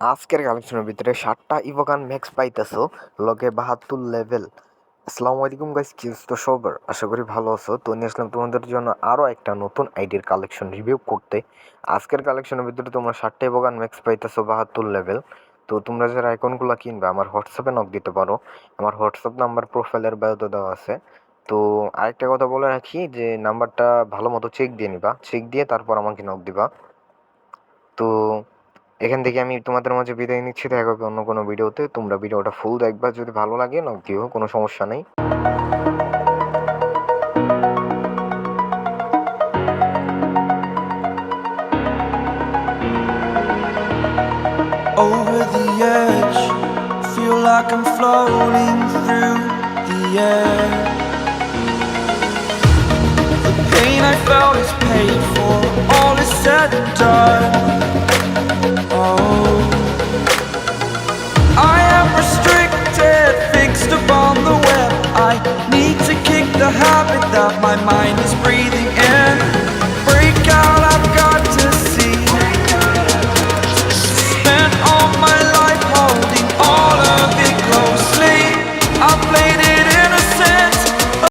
আজকের কালেকশনের ভিতরে ষাটটা ইভোগান ম্যাক্স পাইতেছো, লগে বাহাত্তর লেভেল আসসালামু আলাইকুম গাইস কি তো সবার? আশা করি ভালো আছো। তো নিয়ে আসলাম তোমাদের জন্য আরও একটা নতুন আইডির কালেকশন রিভিউ করতে। আজকের কালেকশনের ভিতরে তোমরা ষাটটা ইভোগান ম্যাক্স পাইতেছো, বাহাত্তর লেভেল তো তোমরা যারা আইকনগুলো কিনবে, আমার হোয়াটসঅ্যাপে নক দিতে পারো। আমার হোয়াটসঅ্যাপ নাম্বার প্রোফাইলের বায়োতে দেওয়া আছে। তো আরেকটা কথা বলে রাখি, যে নাম্বারটা ভালো মতো চেক দিয়ে নিবা। চেক দিয়ে তারপর আমাকে নক দিবা। তো এখান থেকে আমি তোমাদের মাঝে বিদায় নিচ্ছি দেখা হবে অন্য কোনো ভিডিওতে তোমরা ভিডিওটা ফুল দেখবা যদি ভালো লাগে নক দিও কোনো সমস্যা নেই over the edge. Feel like I'm floating through the air. The pain I felt is paid for, to kick the habit that my mind is breathing.